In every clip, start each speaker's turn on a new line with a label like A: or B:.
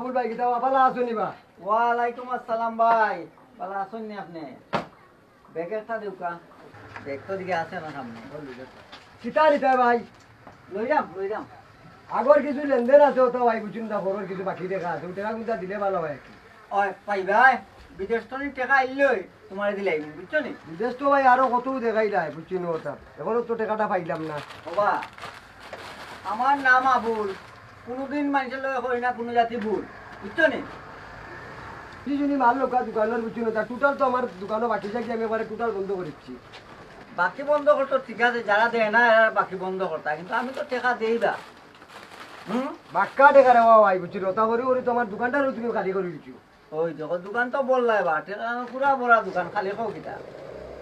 A: আবুল ভাই কিতা ভালো আছো নিবা?
B: ওয়ালাইকুম আসসালাম ভাই। ভালো আছেন নি আপনি? ব্যাগ একটা দেউকা? ব্যাগ তো দিকে আছে না সামনে।
A: কিতা নিতা ভাই।
B: লই যাম লই যাম।
A: আগর কিছু লেনদেন আছে ওটা ভাই বুঝুন না বড় কিছু বাকি দেখা আছে। ওটা কোনটা দিলে ভালো হয়।
B: ওই পাই ভাই বিদেশ তো টাকা আইলই তোমার দিলাই বুঝছ নি?
A: বিদেশ তো ভাই আরও কত দেখাই যায় বুঝছি ওটা এখনও তো টাকাটা পাইলাম না।
B: বাবা আমার নাম আবুল। কোনোদিন মানুষের লগে করি না কোনো জাতি ভুল। বুঝছ নি?
A: কি মাল লোকা দোকানের বুঝছি না টোটাল তো আমার দোকানও বাকি থাকি আমি এবারে টোটাল বন্ধ করেছি
B: বাকি বন্ধ করতো ঠিক আছে যারা দেয় না এরা বাকি বন্ধ করতা কিন্তু আমি তো টাকা দেই না হুম?
A: বাক্কা টাকা রে ভাই বুঝছি ওটা করি করি তোমার দোকানটারও তুমি খালি করে দিচ্ছি।
B: ওই দেখো দোকান তো বললাই বা টাকা পুরা বড় দোকান খালি খাও কিটা।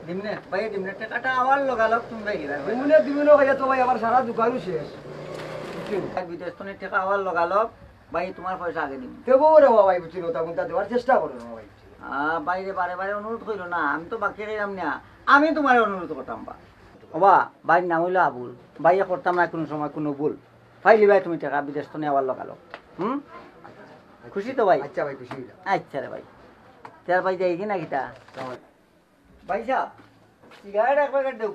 B: দিমনে ভাই দিমনে টাকাটা আমার লগালগ তুমি ভাই
A: দিমুনে দিমুনে খাইয়া তো ভাই আমার সারা দোকানও শেষ।
B: বিদেশ তো টাকা আমার লগালগ। ভাই তোমার পয়সা আগে
A: দেবো। রে ভাই দেওয়ার চেষ্টা করো না ভাই
B: আহ, বাইরে বারে বারে অনুরোধ করিল না আমি তো বাকি রাইলাম না। আমি তোমার অনুরোধ করতাম বা বাবা ভাই নাম হইল আবুল। ভাইয়ে করতাম না কোনো সময় কোনো ভুল। ফাইলি ভাই তুমি টাকা বিদেশ তো নেওয়ার লগালগ। হুম? খুশি তো ভাই?
A: আচ্ছা ভাই খুশি
B: আচ্ছা রে ভাই। তের ভাই যাই না কিতা ভাই। সাহেব সিগারেট এক প্যাকেট দেও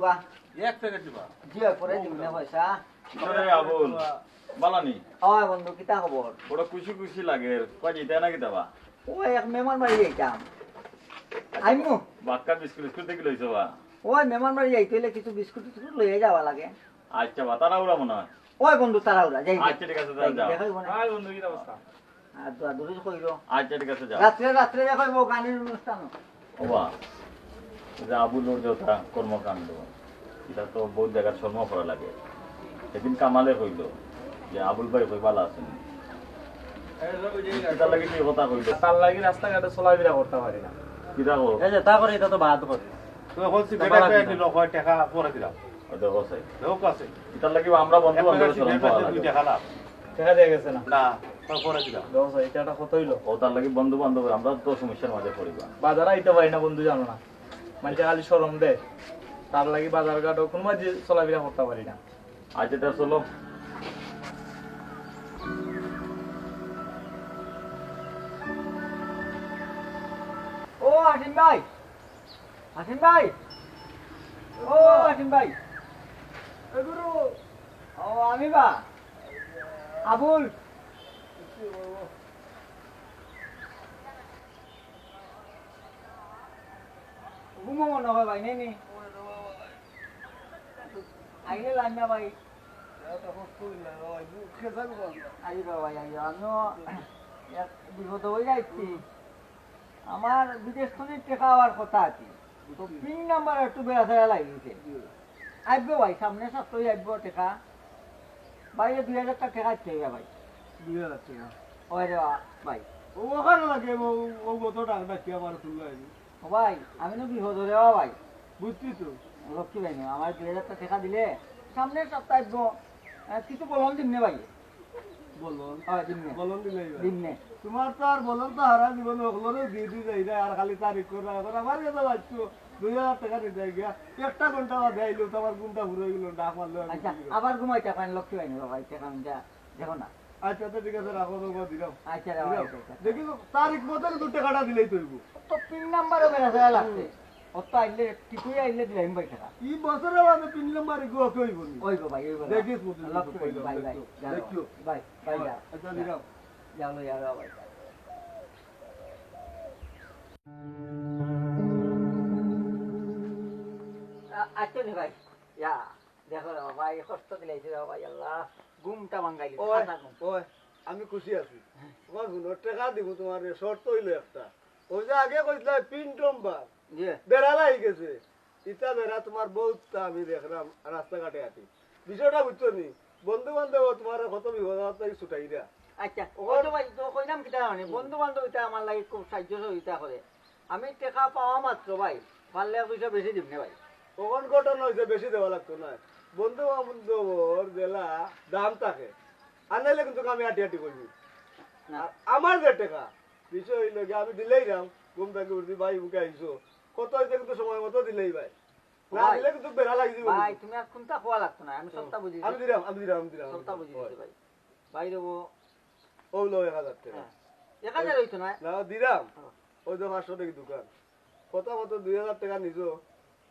C: এক প্যাকেট দিবা।
B: জি পরে দিম না পয়সা।
C: আবুল? বালানি।
B: হয় বন্ধু কিতা খবর
C: বড় খুশি খুশি লাগে কয় জিতা না কিতাবা
B: ও এক মেহমান বাড়ি যাইতাম আইমু
C: বাক্কা বিস্কুট বিস্কুট থেকে লইছো বা?
B: ওই মেহমান বাড়ি যাইতে হইলে কিছু বিস্কুট টিস্কুট লইয়া যাওয়া লাগে।
C: আচ্ছা বা তারা উড়া মনে হয়?
B: ওই বন্ধু তারা ওরা যাই
C: আচ্ছা ঠিক আছে যাও আর বন্ধু কি অবস্থা
B: আর দোয়া দূরে কইলো
C: আচ্ছা ঠিক আছে যাও।
B: রাত্রে রাত্রে দেখাইব গানের অনুষ্ঠান।
C: ওবা যে আবুল ওর কর্মকাণ্ড এটা তো বহুত জায়গার শর্ম করা লাগে। সেদিন কামালে কইল যে আবুল ভাই কই ভালো আছেন। কিতার লাগে কি কথা কইল?
D: তার লাগি রাস্তাঘাটে চলাফেরা করতে পারি না।
C: কিতা কো
D: এই যে তা করে এটা তো বাদ করে।
E: তুই বলছি বেটা
D: বালা
E: দিল কয় টাকা পরে দিলাম।
C: দেখো সাই
E: দেখো আছে।
C: কিতার লাগে আমরা বন্ধু বান্ধব
E: টাকা লাভ।
D: দিয়ে গেছে না?
E: না
C: বন্ধু আমরা তো সমস্যার মাঝে পড়িবা।
D: বাজার আইতে পারি না বন্ধু জানো না। মানে খালি সরম দে তার লাগি বাজার ঘাট কোনো মাঝে চলাফেরা করতে পারি না।
C: আচ্ছা তা চলো।
B: ও আসিম ভাই। আসিম ভাই। ও আসিম ভাই। গুরু, ও, আমি বা। আবুল। ঘুমো মনে হয় ভাই নেই। আইলে ভাই ভাই বিপদ হয়ে আমার বিদেশ থেকে টেকা হওয়ার কথা আছে তো পিন নাম্বার একটু বেড়া ফেরা লাগিয়েছে আসব ভাই সামনে সপ্তাহে আসব টেকা বাইরে দুই হাজার টাকা টেকা ভাই
A: দুই হাজার
B: রে ভাই
A: ওখানে আমার
B: ভাই আমি তো বিপদ হলে বা ভাই
A: বুঝছি তো
B: লক্ষ্মী ভাই আমার দুই হাজার টাকা টেকা দিলে সামনের সপ্তাহে কিছু বললাম দিমনে ভাই।
A: বলুন?
B: হয় দিমনে
A: বলুন দিলে
B: দিমনে
A: তোমার তো আর বলুন তো হারা জীবন ওগুলো দিয়ে দিয়ে যাই না আর খালি তারিখ করে এখন আমার কাছে বাচ্চু দুই হাজার টাকা নিতে গিয়া একটা ঘণ্টা বা দেয়লো তো আমার ঘুমটা ঘুরে গেল ডাক মারলো
B: আচ্ছা আবার ঘুমাইতে পারেন লক্ষ্মী ভাই ভাই টেকা দেখো না?
A: আচ্ছা তো ঠিক আছে রাখো তো দিলাম।
B: আচ্ছা আচ্ছা।
A: দেখি তারিখ মতো দু টাকাটা দিলেই তৈব
B: তো পিন নাম্বারও বেড়া লাগছে। অত আইলে ঠিকই আইলে দিলাম ভাই
A: ই বছরে মানে তিন নম্বরে গো কইব নি
B: ওই গো ভাই ওই গো
A: দেখিস মতো
B: লক্ষ্মী ভাই বাই বাই।
A: দেখিও।
B: বাই বাই যা
A: আচ্ছা
B: যাও। যাও ভাই আচ্ছা রে ভাই। যা দেখো ভাই কষ্ট দিলাইছে ভাই আল্লাহ ঘুমটা ভাঙ্গাইলি
A: ওই আমি খুশি আছি। তোমার হুনর টাকা দিব তোমার শর্ত হইল একটা। ওই যে আগে কইছিলা পিন টম্বার
B: জি
A: বেড়া লাই গেছে। ইটা বেড়া তোমার বহুত আমি দেখলাম রাস্তাঘাটে আছি। বিষয়টা বুঝছ নি? বন্ধু বান্ধব তোমার কত বিপদ ছুটাই দেয়া।
B: আচ্ছা কইলাম কিটা বন্ধু বান্ধব আমার লাগে খুব সাহায্য সহযোগিতা করে আমি টাকা পাওয়া মাত্র ভাই পারলে পয়সা বেশি দিব না ভাই?
A: কখন ঘটনা হয়েছে বেশি দেওয়া লাগতো না বন্ধু বান্ধবর জেলা দাম থাকে। আনাইলে কিন্তু আমি আটি আটি করবি আমার যে টাকা বিষয় হইল আমি দিলেই যাম। ঘুম থেকে উঠছি ভাই বুকে আইসো কত হয়েছে কিন্তু সময় মতো দিলেই ভাই। না দিলে কিন্তু বেড়া লাগি দিব
B: ভাই তুমি আর কোনটা খোয়া লাগতো না? আমি সবটা বুঝি
A: আমি দিলাম আমি দিলাম আমি দিলাম
B: সবটা বুঝি ভাই ভাই দেবো।
A: ও লো এক হাজার টাকা।
B: হ্যাঁ। এক হাজার হইতো না?
A: না দিলাম। ওই তো পাঁচশো টাকা দোকান। কথা মতো দুই হাজার টাকা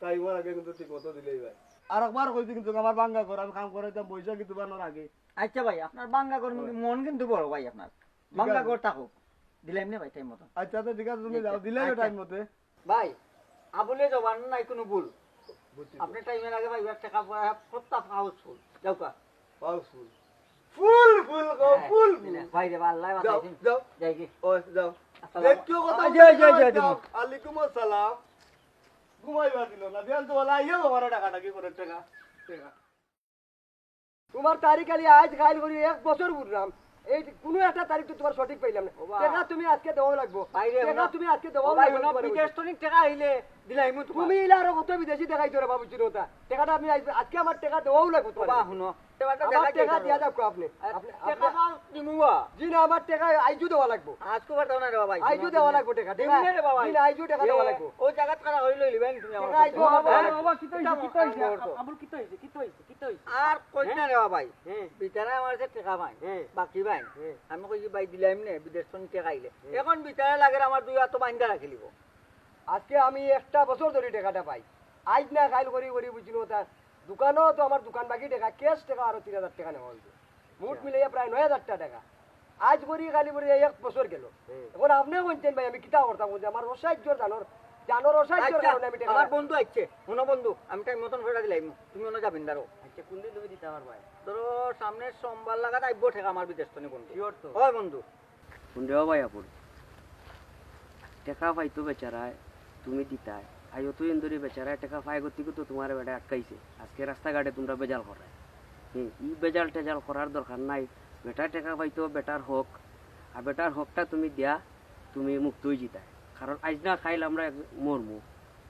A: তাই ইবার আগে কিন্তু ঠিক মতো দিলেই ভাই। আর একবার কইছি কিন্তু আমার বাঙ্গা কর আমি কাম করাইতাম পয়সা কিন্তু বানোর আগে।
B: আচ্ছা ভাই আপনার বাঙ্গা কর মন কিন্তু বড় ভাই আপনার। বাঙ্গা কর থাকুক দিলাম না ভাই টাইম মতো।
A: আচ্ছা তো ঠিক আছে তুমি যাও। দিলে
B: আচ্ছা।
A: টাইম মতে।
B: ভাই। আবুলে জবান নাই কোনো ভুল। আপনি টাইমের আগে ভাই এক টাকা প্রস্তাব হাউসফুল যাও কা
A: পাওয়ারফুল ফুল ফুল গো ফুল
B: ভাই রে আল্লাহ বাঁচাইছেন।
A: যাও।
B: যাই কি
A: ওই যাও। দেখছ কথা
B: যাই, যাই, যাই,
A: আলাইকুম আসসালাম। ঘুমাইবা দিল না। তো বলা আইও আমার টাকাটা কি করে? টাকা টাকা।
F: তোমার তারিখ খালি আজ খাইল করি এক বছর বুঝলাম এই কোনো একটা তারিখ তো তোমার সঠিক পাইলাম না। টাকা তুমি আজকে দেওয়া লাগবো। টাকা তুমি আজকে দেওয়া লাগবে তোমার
B: বিদেশ। তনিক টাকা আইলে দিলাইমু
F: তুমি ইলা আরও কত বিদেশি দেখাই তোরা বাবু চিরতা টাকাটা আমি আজ- আজকে আমার টাকা দেওয়াও লাগবো তোমার।
B: শুনো।
F: আমার টাকা দিয়া যাব আপনি আপনি-
B: টাকা
F: আপনি-
B: দিমুয়া
F: জি না আমার টাকা আইজু দেওয়া লাগবো।
B: আজকে বাতাও না রে বাবা
F: আইজু দেওয়া লাগবো টাকা টাকা
B: দিমুনে রে বাবা।
F: জি না আইজু টাকা দেওয়া লাগবো।
B: ও জায়গা টাকা হই লই লিবেন তুমি আমার
F: টাকা আইজু আমার দেওয়া লাগবো।
B: আর কই না রে ভাই
F: হ্যাঁ।
B: আমার কাছে টাকা পাই
F: হ্যাঁ।
B: বাকি ভাই
F: হ্যাঁ।
B: আমি কই ভাই দিলাম নে বিদেশ টাকা আইলে। এখন বিচারা লাগে আমার দুই হাত বাইন্দা রাখি লিব।
F: আজকে আমি একটা বছর ধরে টাকাটা পাই। আজ না খাইল করি করি বুঝছিল তার দোকানও তো আমার দোকান বাকি টাকা ক্যাশ টাকা আরও তিন হাজার টাকা নেওয়া হয়েছে। মুঠ মিলাইয়া প্রায় নয় হাজার টাকা। আজ করি খালি করি এক বছর গেল। এখন আপনি বলছেন ভাই আমি কিতা করতাম? বলছি আমার অসাহ্য জানোর জানোর অসাহ্যর
B: আচ্ছা,
F: কারণে আমি
B: আমার বন্ধু আইছে। শুনো বন্ধু আমি টাইম মতন ফেরা দিলাম তুমি অন্য যাবেন দাঁড়ো
F: আচ্ছা কোন দিন তুমি দিতে আমার ভাই?
B: ধরো সামনে সোমবার লাগাত আইব ঠেকা আমার বিদেশ তনি বন্ধু।
F: শিওর তো।
B: হয় বন্ধু।
G: শুনলেও ভাই আপুর টেকা পাইতো বেচারায় তুমি দিতায়। আইও তুই ইন্দুরি বেচারায় টেকা পাই গতি তো তোমার বেটা আটকাইছে। আজকে রাস্তাঘাটে তোমরা বেজাল করায়। হুম, ই বেজাল টেজাল করার দরকার নাই। বেটার টেকা পাইতো বেটার হোক। আর বেটার হোকটা তুমি দিয়া, তুমি মুক্তই জিতায়। কারণ আজ না খাইলে আমরা মরমু।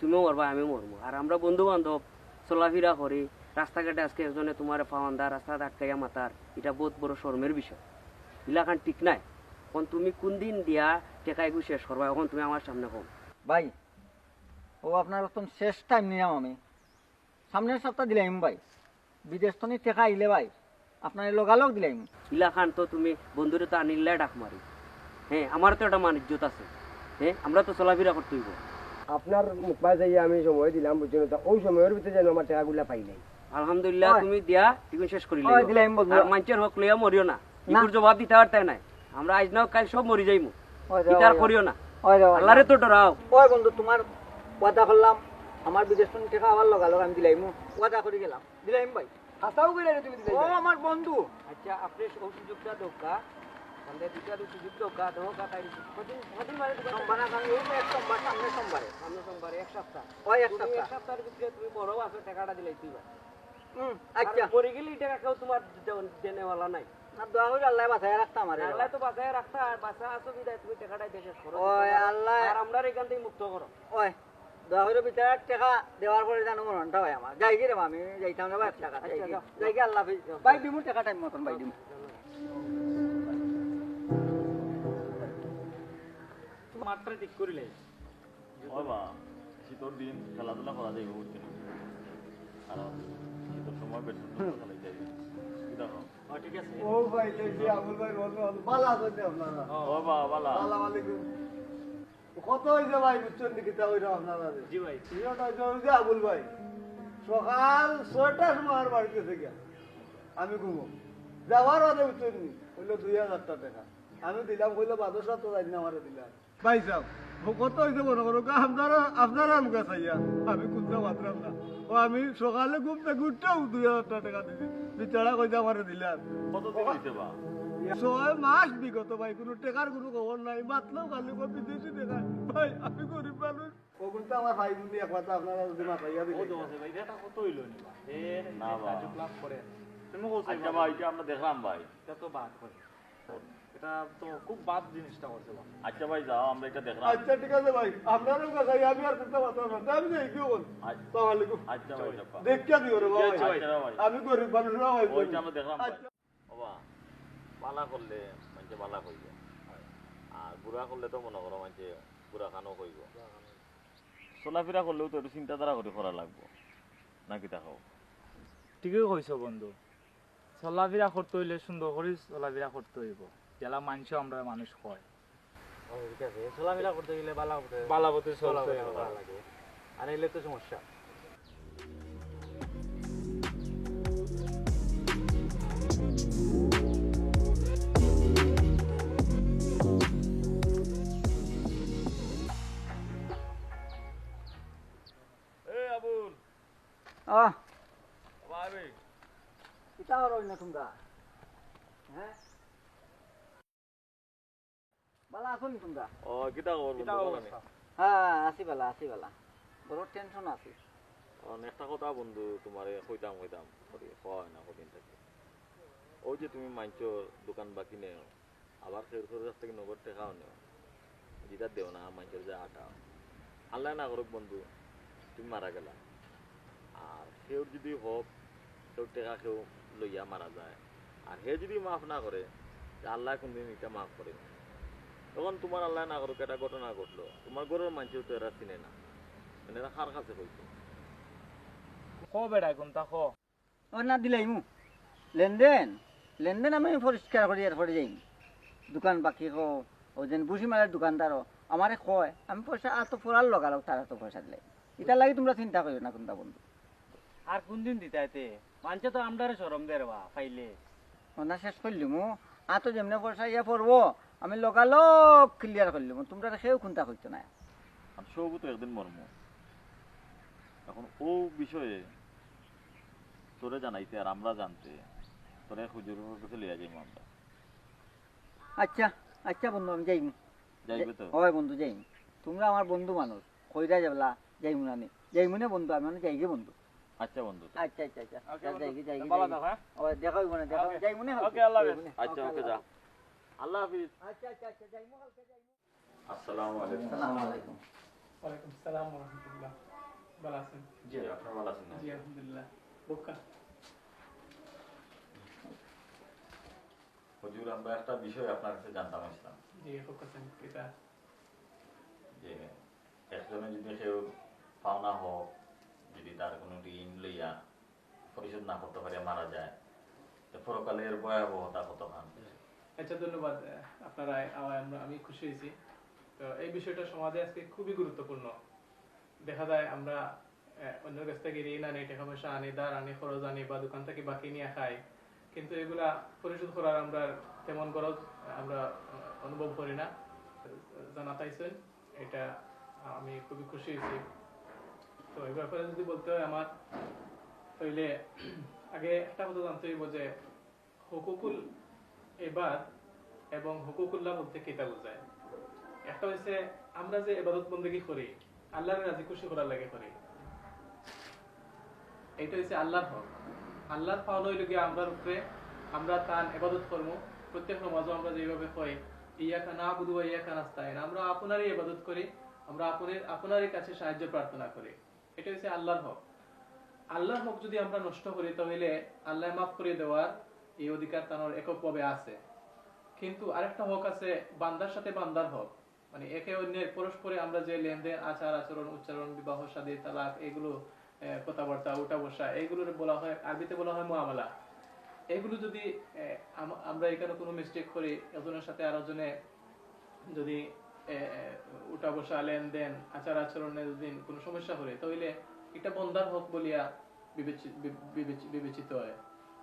G: তুমিও মরবা আমি মরমু। আর আমরা বন্ধু বান্ধব চলাফেরা করি। রাস্তাঘাটে আজকে একজনে তোমার পাওয়ান্দা রাস্তা আটকাইয়া মাতার, এটা বহুত বড় শর্মের বিষয়। ইলাকান ঠিক নাই। এখন তুমি কোন দিন দিয়া টেকা এগু শেষ করবা, এখন তুমি আমার সামনে কম।
B: ভাই ও আপনার একদম শেষ টাইম নিলাম আমি। সামনের সপ্তাহ দিলাম ভাই। বিদেশ তনি টেকা আইলে ভাই। আপনার লগালগ দিলাম।
G: ইলাকান তো তুমি বন্ধুরে তো আনিলে ডাক মারি। হ্যাঁ আমার তো একটা মান ইজ্জত আছে। হ্যাঁ আমরা তো চলাফেরা করতে হইব।
F: আপনার মুখবা যাই আমি সময় দিলাম বুঝছেন তো? ওই সময়ের ভিতরে যেন আমার টাকাগুলা পাই নাই।
G: আলহামদুলিল্লাহ তুমি দিয়া এগুলো শেষ করিলে।
B: দিলাম বন্ধু।
G: আর মানুষের হক লইয়া মরিও না। ইগুর জবাব দিতে পারতে নাই। আমরা আজ নাও কাল সব মরি যাইমু। ইতার করিও না। আল্লাহরে তো ডরাও।
B: ওই বন্ধু তোমার ওয়াদা করলাম আমার বিদেশ টেকা আবার লগালগ আমি দিলাম ওয়াদা করে গেলাম। দিলাম ভাই।
F: হাসাও করে তুমি দিলে
B: ও আমার বন্ধু।
G: আচ্ছা আপনি ওই সুযোগটা দোকা আমাদের দুটা সুযোগ দোকা দোকা তাই কদিন কদিন মানে
B: সোমবার আগামী এই এক সোমবার সামনে সোমবারে।
G: সামনে সোমবার এক সপ্তাহ।
B: ওই এক সপ্তাহ।
G: এক সপ্তাহের ভিতরে তুমি বড় আছে টাকাটা দিলাই তুই
B: হুম, আচ্ছা।
G: পরে গেলে টাকা কেউ তোমার দেনেওয়ালা নাই।
B: আল্লাহ
G: তো বাঁচায় রাখতা আর বাঁচা বিদায় তুমি টাকাটাই দেশে করো
B: আল্লাহ
G: আর আমরা এখান থেকে মুক্ত করো।
B: ওই। দোয়া করে বিচার টাকা দেওয়ার পরে জানো মনটা হয় আমার। যাই গিয়ে আমি যাইতাম না ভাই টাকা যাই গিয়ে যাই গিয়ে আল্লাহ হাফিজ। ভাই দিমু টাকা টাইম মতন ভাই দিমু
D: মাত্রা ঠিক করিলে।
C: ওই বা শীতর দিন খেলাধুলা করা যাইব বুঝছি আর শীতর সময় বেশ খেলাই যাই
D: ঠিক আছে।
A: ও ভাই দেখি আবুল ভাই রোল রোল ভালো আছেন আপনারা।
C: ও বা বালা।
A: সালাম আলাইকুম কত হয়েছে ভাই বুঝছেন নাকি তা ওইটা আপনারা
D: জি ভাই।
A: ওই যে আবুল ভাই। সকাল ছয়টার সময় আর বাড়িতে থেকে আমি ঘুমো। যাওয়ার আগে বুঝছেন হইল দুই হাজার টাকা। আমি দিলাম কইলো বাদর সাত যাই না আমারে দিলাম। ভাই সাহেব কত হয়েছে মনে করো আপনারা আপনারা আমাকে চাইয়া আমি কুত্তা মাত্রাম না। ও আমি সকালে ঘুমতে ঘুরতেও দুই হাজার টাকা দিছি। বিচারা কইতে আমারে দিলাম।
C: কত দিন
A: ছয় মাস বিগত ভাই কোনো টাকার কোনো খবর নাই। মাতলেও খালি কো বিদেশি টাকা ভাই আমি গরিব মানুষ। ওগুলো আমার ভাই বোন এক কথা আপনারা যদি মাথাইয়া
D: ও
A: দিলে
D: ভাই এটা কত হইল নি বা এ
C: না বা।
D: লাভ করে। তুমি বলছো
C: আচ্ছা ভাই এটা আমরা দেখলাম ভাই।
D: এটা তো বাদ করে। এটা তো খুব বাদ জিনিসটা করছে
C: আচ্ছা ভাই যাও আমরা এটা দেখলাম।
A: আচ্ছা ঠিক আছে ভাই। আপনারও কথা আমি আর করতে পারতাম না। আমি যাই কেউ বল? সালাম আলাইকুম।
C: আচ্ছা ভাই যাবা।
A: দেখিয়া দিও রে ভাই।
C: আচ্ছা
A: আমি গরিব মানুষ না ভাই।
C: ওইটা আমরা দেখলাম পালা করলে মানে পালা কইবে আর বুড়া করলে তো মনে করো মানে বুড়া খানো কইব চলাফেরা করলেও তো একটু চিন্তাধারা করে করা লাগবো। নাকি দেখো
D: ঠিকই কইছো বন্ধু। চলাফেরা করতে হইলে সুন্দর করে চলাফেরা করতে হইব। জেলা মানুষ আমরা মানুষ হয়।
E: চলাফেরা করতে গেলে বালা
D: বালাবতে চলতে হইব।
E: লাগে। আর এলে তো সমস্যা।
B: হ্যাঁ বালা আছো নি তোমরা?
C: ও কিতা খবর
D: কিতা
C: বন্ধু
B: হ্যাঁ আছি বালা আছি বালা। বড় টেনশন আছে।
C: একটা কথা বন্ধু তোমারে কইতাম কইতাম। করি হয় না কদিন থেকে। ওই যে তুমি মানছো দোকান বাকি নেও আবার কাছ থেকে নগদ টেকাও নেও? যেটা দেও না মানছোর যে আটা। আল্লাহ না করুক বন্ধু তুমি মারা গেলা। আর সেও যদি হোক সেও টেকা কেউ লইয়া মারা যায়। আর হে যদি মাফ না করে আল্লাহ কোনদিন এটা মাফ করে না। তখন তোমার আল্লাহ না করুক একটা ঘটনা ঘটলো। তোমার ঘরের মানুষেও তো এরা চিনে না। মানে এরা কার কাছে কইছে
D: ক বেড়া এখন তা ক?
B: ও না দিলাই মু লেনদেন? লেনদেন আমি পরিষ্কার করি এরপরে যাই দোকান বাকি কো ও যেন বুঝি মারার দোকানদারও আমারে কয় আমি পয়সা আর তো ফোরার লগালো তারা তো পয়সা দিলাই এটার লাগি তোমরা চিন্তা করিও না কোনটা বন্ধু।
G: আর কোন দিন দিতাইতে মানুষে তো আমদারে সরম দে বা পাইলে
B: না শেষ করলি মু? আর তো যেমনে পয়সা ইয়া পড়ব আমি লগালগ ক্লিয়ার করলি মু। তোমরা সেও খুন্তা করতো না।
C: আর সবও তো একদিন মর্ম। এখন ও বিষয়ে তোরে জানাইতে আর আমরা জানতে তোরে হুজুরের কাছে লিয়া যাইম আমরা।
B: আচ্ছা আচ্ছা বন্ধু আমি যাইমু।
C: যাইবে তো?
B: হয় বন্ধু যাইমু। তোমরা আমার বন্ধু মানুষ কইরা যাবলা যাইমু না নি। যাইমু না বন্ধু আমি মানে যাইগে বন্ধু।
C: আচ্ছা বন্ধু
B: আচ্ছা আচ্ছা আচ্ছা। যাইগে যাইগে
D: ভালো থাকো, হ্যাঁ?
B: ও দেখা হইব না দেখা
D: Okay.
B: যাইমু
D: আল্লাহ হাফেজ।
C: আচ্ছা ওকে যা। আল্লাহ হাফিজ।
B: আচ্ছা আচ্ছা আচ্ছা যাইমু কালকে যাইমু।
C: আসসালামু আলাইকুম।
B: আসসালামু আলাইকুম।
H: ওয়ালাইকুম সালাম রহমতুল্লাহ। ভালো আছেন?
C: জি আপনার ভালো আছেন
H: জি আলহামদুলিল্লাহ। বোকা।
C: হুজুর আমরা একটা বিষয় আপনার কাছে জানতাম আসলাম।
H: জি হোকাছেন এটা
C: যে একজনে যদি কেউ পাওনা হোক যদি তার কোনো ঋণ লইয়া পরিশোধ না করতে পারে মারা যায়। পরকালের ভয়াবহতা কতখান
H: আচ্ছা ধন্যবাদ আপনারা আমি খুশি হয়েছি। তো এই বিষয়টা সমাজে আজকে খুবই গুরুত্বপূর্ণ। দেখা যায় আমরা আহ, অন্যের কাছ থেকে ঋণ আনি টাকা পয়সা আনি দাঁড় আনি খরচ আনি বা দোকান থেকে বাকি নিয়ে খাই। কিন্তু এগুলা পরিশোধ করার আমরা তেমন গরজ আমরা অনুভব করি না। জানা পাইছেন এটা আমি খুবই খুশি হয়েছি। তো এই ব্যাপারে যদি বলতে হয় আমার তাইলে আগে একটা কথা জানতে হইব যে হুকুকুল এবার এবং হুকুকুল্লাহ বলতে কেটা বোঝায়? একটা হচ্ছে আমরা যে এবাদত বন্দেগি করি, আল্লাহর রাজি খুশি করার লাগে করি। এটা হচ্ছে আল্লাহর হক। আল্লাহর পাওয়া হইল গিয়ে আমরার উপরে আমরা তার এবাদত কর্ম। প্রত্যেক নমাজও আমরা যেভাবে কই ইয়াকা না বুধু ইয়াকা নাস্তাইন আমরা আপনারই এবাদত করি, আমরা আপনার, আপনারই কাছে সাহায্য প্রার্থনা করি। এটা হচ্ছে আল্লাহর হক। আল্লাহর হক যদি আমরা নষ্ট করি, তাহলে আল্লাহ মাফ করে দেওয়ার এই অধিকার তার এককভাবে আছে। কিন্তু আরেকটা হক আছে, বান্দার সাথে বান্দার হক। মানে একে অন্যের পরস্পরে আমরা যে লেনদেন, আচার, আচরণ, উচ্চারণ, বিবাহ শাদী তালাক এগুলো কথাবার্তা উঠা বসা এগুলোর বলা হয়, আরবিতে বলা হয় মুআমালা। এগুলো যদি আমরা এখানে কোনো মিস্টেক করি, একজনের সাথে আরেকজনে যদি উঠা বসা, লেনদেন, আচার আচরণে যদি কোনো সমস্যা করে তাহলে এটা বন্দার হক বলিয়া বিবেচিত হয়।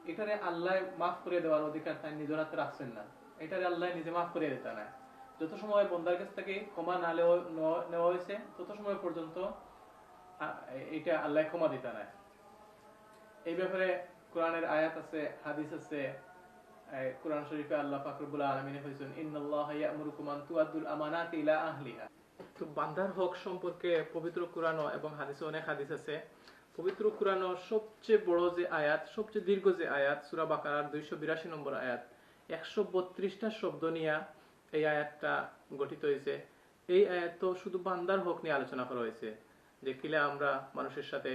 H: এটারে আল্লাহ মাফ করে দেওয়ার অধিকার তাই নিজের হাতে রাখছেন না। এটারে আল্লাহ নিজে মাফ করে দিতে না যত সময় বন্দার কাছ থেকে ক্ষমা না নেওয়া- হয়েছে, তত সময় পর্যন্ত এটা আল্লাহ ক্ষমা দিতে না এই ব্যাপারে কোরআনের আয়াত আছে, হাদিস আছে কোরআন শরীফে আল্লাহ আলমিনে হয়েছেন ইয়ামুরুকুম আন আমানাতি ইলা আহলিহা। তো বান্দার হক সম্পর্কে পবিত্র কোরআন এবং হাদিসে অনেক হাদিস আছে। পবিত্র কোরআন সবচেয়ে বড় যে আয়াত, সবচেয়ে দীর্ঘ যে আয়াত, সূরা বাকারার 282 নম্বর আয়াত। 132টা শব্দ নিয়ে এই আয়াতটা গঠিত হয়েছে। এই আয়াত তো শুধু বান্দার হক নিয়ে আলোচনা করা হয়েছে। যে কিলা আমরা মানুষের সাথে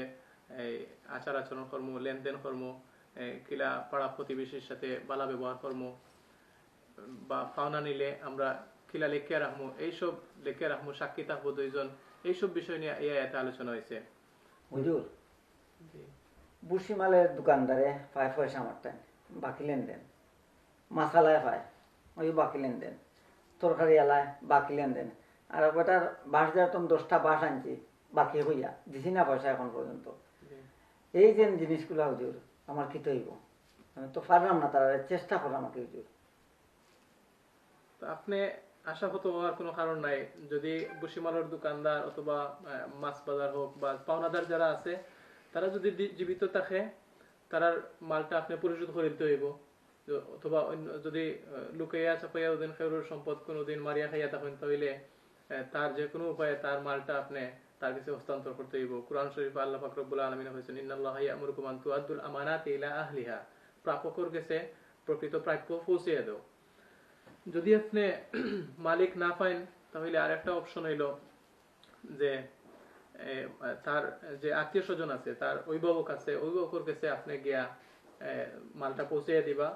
H: এই আচার আচরণ কর্ম, লেনদেন কর্ম কিলা পাড়া প্রতিবেশীর সাথে বালা ব্যবহার কর্ম বা ফাওনা নিলে আমরা কিলা লেখিয়া রাখব এইসব লেখিয়া রাখব সাক্ষী থাকব দুইজন। এইসব বিষয় নিয়ে এই আয়াতে আলোচনা হয়েছে
B: হুজুর। বুসিমালের দোকানদারে পায় পয়সা মারতেন বাকি লেনদেন। মাসালায় পায় ওই বাকি লেনদেন। তরকারি এলায় বাকি লেনদেন। আর ওটার বাঁশ দেওয়ার তো দশটা বাঁশ আনছি বাকি হইয়া দিছি না পয়সা এখন পর্যন্ত। এই যে জিনিসগুলো হুজুর আমার কি হইব। আমি তো পারলাম না, তারা চেষ্টা করলাম আমাকে হুজুর
H: আপনি আশাহত হওয়ার কোনো কারণ নাই? যদি বসিমালার দোকানদার অথবা মাছ বাজার হোক বা পাওনাদার যারা আছে, তারা যদি জীবিত থাকে, তারার মালটা আপনি পরিশোধ করে দিতে হইব। অথবা অন্য, যদি লুকাইয়া চাপাইয়া ওদিন খেরুর সম্পদ কোনোদিন মারিয়া খাইয়া থাকেন, তাহলে তার যে কোনো উপায়ে তার মালটা আপনি তার কাছে হস্তান্তর করতে হইব। কোরআন শরীফ আল্লাহ ফাকরবুল আলমিন হয়েছেন ইন্নাল্লাহ ইয়ামুরুকুম আন তুআদ্দুল ইলা আহলিহা। প্রাপকর কাছে প্রকৃত প্রাপ্য পৌঁছিয়ে দাও। যদি আপনি মালিক না পাইন তাহলে আরেকটা অপশন হইল যে তার যে আত্মীয় স্বজন আছে, তার অভিভাবক আছে, অভিভাবকের কাছে আপনি গিয়া মালটা পৌঁছে দিবা।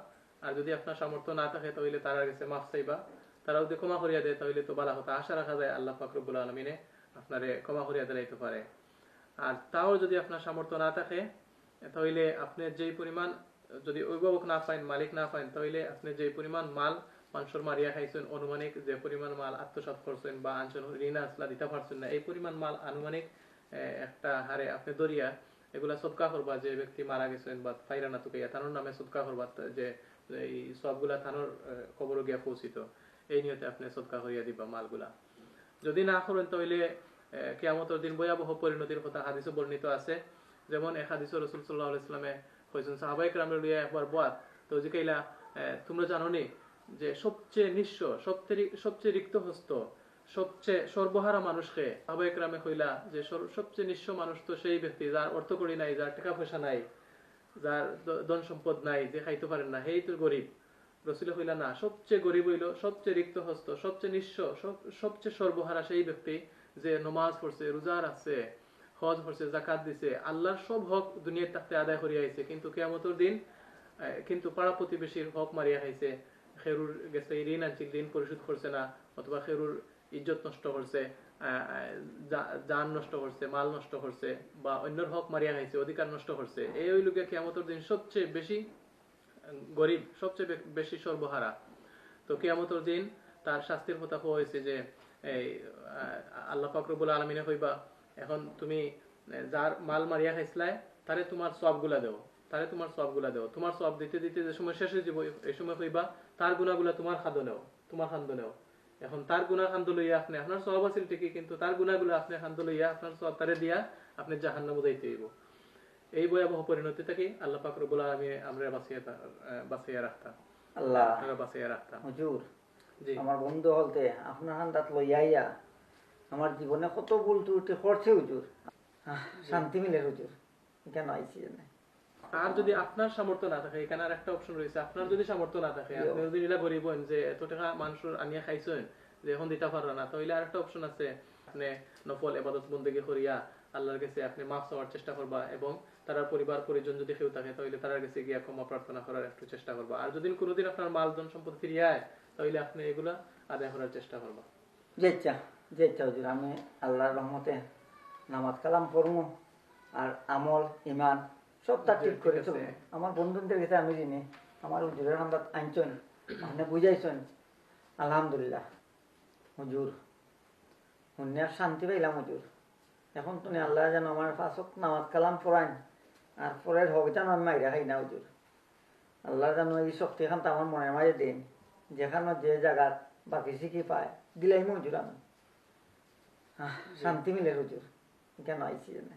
H: আর যদি আপনার সামর্থ্য না থাকে, তাহলে তার কাছে মাফ চাইবা। তারা যদি ক্ষমা করিয়া দেয়, তাহলে তো বালা কথা। আশা রাখা যায় আল্লাহ ফাকরুল আলমিনে আপনারে ক্ষমা করিয়া দিলাইতে পারে। আর তাও যদি আপনার সামর্থ্য না থাকে, তাহলে আপনি যেই পরিমাণ, যদি অভিভাবক না পাইন, মালিক না পাইন, তাহলে আপনি যে পরিমাণ মাল মানুষের মারিয়া খাইছেন, অনুমানিক যে পরিমাণ মাল আত্মসাৎ করছেন বা আনছেন, ঋণ আসলা দিতে পারছেন না, এই পরিমাণ মাল আনুমানিক একটা হারে আপনি দরিয়া এগুলা সদকা করবা যে ব্যক্তি মারা গেছেন বা ফাইরা না তুকাইয়া তানোর নামে সদকা করবা যে এই সবগুলা থানোর কবর গিয়া পৌঁছিত। এই নিয়তে আপনি সদকা করিয়া দিবা মালগুলা। যদি না করেন, তাহলে কেয়ামতের দিন ভয়াবহ পরিণতির কথা হাদিসে বর্ণিত আছে। যেমন এক হাদিস রসুল সাল্লাহ ইসলামে কইছেন সাহাবাই রামের লইয়া একবার বয়াত তো জিকাইলা তোমরা জানো নি যে সবচেয়ে নিঃস্ব, সবচেয়ে সবচেয়ে রিক্ত হস্ত সবচেয়ে সর্বহারা মানুষকে সাহাবাই রামে কইলা যে সবচেয়ে নিঃস্ব মানুষ তো সেই ব্যক্তি যার অর্থ করি নাই যার টাকা পয়সা নাই যার ধন সম্পদ নাই, যে খাইতে পারেন না হেই তো গরিব রসুল হইলা না, সবচেয়ে গরিব হইল, সবচেয়ে রিক্ত হস্ত সবচেয়ে নিঃস্ব, সব- সবচেয়ে সর্বহারা সেই ব্যক্তি যে নমাজ পড়ছে, রোজা রাখছে, হজ পড়ছে জাকাত দিছে, আল্লাহর সব হক দুনিয়ার তাকতে আদায় করিয়া আইছে। কিন্তু কেয়ামতের দিন কিন্তু পাড়া প্রতিবেশীর হক মারিয়া খাইছে। খেরুর গেছে, ঋণ আনছিল, ঋণ পরিশোধ করছে না, অথবা খেরুর ইজ্জত নষ্ট করছে জান নষ্ট করছে, মাল নষ্ট করছে, বা অন্যর হক মারিয়া খাইছে, অধিকার নষ্ট করছে। এই ওই লোকে কেয়ামতের দিন সবচেয়ে বেশি গরিব, সবচেয়ে বেশি সর্বহারা। তো কেয়ামতের দিন তার শাস্তির কথা হয়েছে যে এই আল্লাহ ফাকরবুল আলমিনে কইবা এখন তুমি যার মাল মারিয়া খাইছিলাই তারে তোমার সবগুলা দেও তারে তোমার সবগুলা দেও। তোমার সব দিতে দিতে যে সময় শেষ হয়ে যাব এই সময় কইবা তার গুণাগুলা তোমার খাদ্য নেও তোমার খাদ্য নেও। এখন তার গুণা খান্দ লইয়া আপনি আপনার সব আছিল ঠিকই কিন্তু তার গুণাগুলো আপনি খান্দ লইয়া আপনার সব তারে দিয়া আপনি জাহান্ন বুঝাইতে হইব। এই ভয়াবহ পরিণতি থেকে আল্লাহ পাক আলামিন আমরা বাঁচিয়ে বাঁচিয়ে রাখতাম।
B: আল্লাহ।
H: বাঁচিয়ে রাখতাম।
B: হুজুর। আমার বন্ধু হলতে আপনার হান্দাত লইয়া আইয়া আমার জীবনে কত ভুল ত্রুটি করছে হুজুর শান্তি মিলে হুজুর কেন আইছি জানে
H: আর যদি আপনার সামর্থ্য না থাকে এখানে আর একটা অপশন রয়েছে। আপনার যদি সামর্থ্য না থাকে আপনি যদি এটা গরিব হন যে এত টাকা মানুষের আনিয়া খাইছেন যে এখন দিতে পারো না তাহলে আর একটা অপশন আছে আপনি নফল এবাদত বন্দেগী করিয়া আল্লাহর কাছে আপনি মাফ চাওয়ার চেষ্টা করবা এবং তার পরিবার পরিজন যদি কেউ থাকে তাহলে তার কাছে গিয়া ক্ষমা প্রার্থনা করার একটু চেষ্টা করবা। আর যদি কোনোদিন আপনার মাল ধন সম্পদ ফিরিয়ে আয় তাহলে আপনি এগুলা আদায় করার চেষ্টা করবা।
B: যে ইচ্ছা হুজুর আমি আল্লাহর রহমতে নামাজ কালাম পড়মু আর আমল ইমান সব তার ঠিক করে। আমার বন্ধুদের কাছে আমি জানি আমার হুজুরের হান্দাত আনছেন আপনি বুঝাইছেন আলহামদুলিল্লাহ হুজুর শুনে শান্তি পাইলাম হুজুর। এখন তুমি আল্লাহ যেন আমার পাঁচক নামাজ কালাম পড়াইন। আর পরের হক জানার আমি মাইরা খাই না হুজুর। আল্লাহ জানো এই শক্তিখান আমার মনের মাঝে দিন। যেখানে যে জায়গার বাকি শিখি পায় দিলাই হুজুর আমি। শান্তি মিলে হুজুর। কেন আইছি জানে